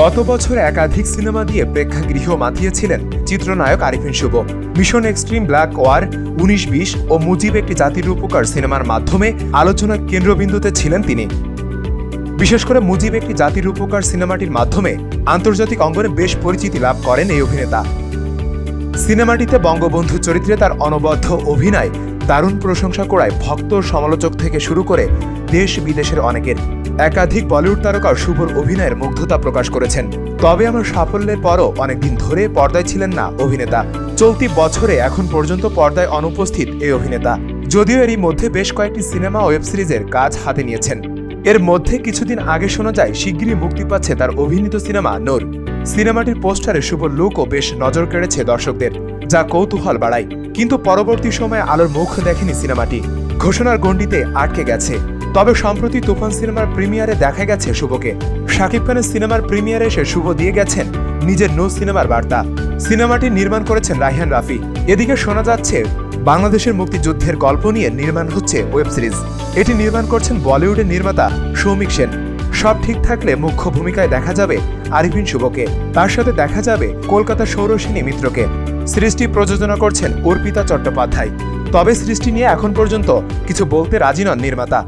গত বছর একাধিক সিনেমা দিয়ে প্রেক্ষাগৃহ মাতিয়েছিলেন চিত্রনায়ক Arifin Shuvo. Mission extreme black war, উনিশ বিশ ও মুজিব একটি জাতির উপকার সিনেমার মাধ্যমে আলোচনার কেন্দ্রবিন্দুতে ছিলেন তিনি। বিশেষ করে মুজিব একটি জাতির উপকার সিনেমাটির মাধ্যমে আন্তর্জাতিক অঙ্গনে বেশ পরিচিতি লাভ করেন এই অভিনেতা। সিনেমাটিতে বঙ্গবন্ধু চরিত্রে তার অনবদ্য অভিনয় দারুণ প্রশংসা করায় ভক্ত সমালোচক থেকে শুরু করে দেশ বিদেশের অনেকের একাধিক বলিউড তারকা শুভর অভিনয়ের মুগ্ধতা প্রকাশ করেছেন। তবে আমার সাফল্যের পরও অনেকদিন ধরে পর্দায় ছিলেন না অভিনেতা। চলতি বছরে এখন পর্যন্ত পর্দায় অনুপস্থিত এই অভিনেতা। যদিও এরই মধ্যে বেশ কয়েকটি সিনেমা ওয়েব সিরিজের কাজ হাতে নিয়েছেন। এর মধ্যে কিছুদিন আগে শোনা যায়, শিগগিরই মুক্তি পাচ্ছে তার অভিনীত সিনেমা, নূর। সিনেমাটির পোস্টারে শুভ লুকও বেশ নজর কেড়েছে দর্শকদের, যা কৌতূহল বাড়ায়। কিন্তু পরবর্তী সময়ে আলোর মুখ দেখেনি সিনেমাটি। ঘোষণার গণ্ডিতে আটকে গেছে। তবে সম্প্রতি তুফান সিনেমার প্রিমিয়ারে দেখা গেছে শুভকে। শাকিব খানের সিনেমার প্রিমিয়ারে এসে শুভ দিয়ে গেছেন নিজের নো সিনেমার বার্তা। সিনেমাটি নির্মাণ করেছেন রাইহান রাফি। এদিকে শোনা যাচ্ছে, বাংলাদেশের মুক্তিযুদ্ধের গল্প নিয়ে নির্মাণ হচ্ছে ওয়েব সিরিজ। এটি নির্মাণ করছেন বলিউডের নির্মাতা সৌমিক সেন। সব ঠিক থাকলে মুখ্য ভূমিকায় দেখা যাবে আরিফিন শুভকে। তার সাথে দেখা যাবে কলকাতা সৌরসেনী মিত্রকে। সৃষ্টি প্রযোজনা করছেন অর্পিতা চট্টোপাধ্যায়। তবে সৃষ্টি নিয়ে এখন পর্যন্ত কিছু বলতে রাজি নন নির্মাতা।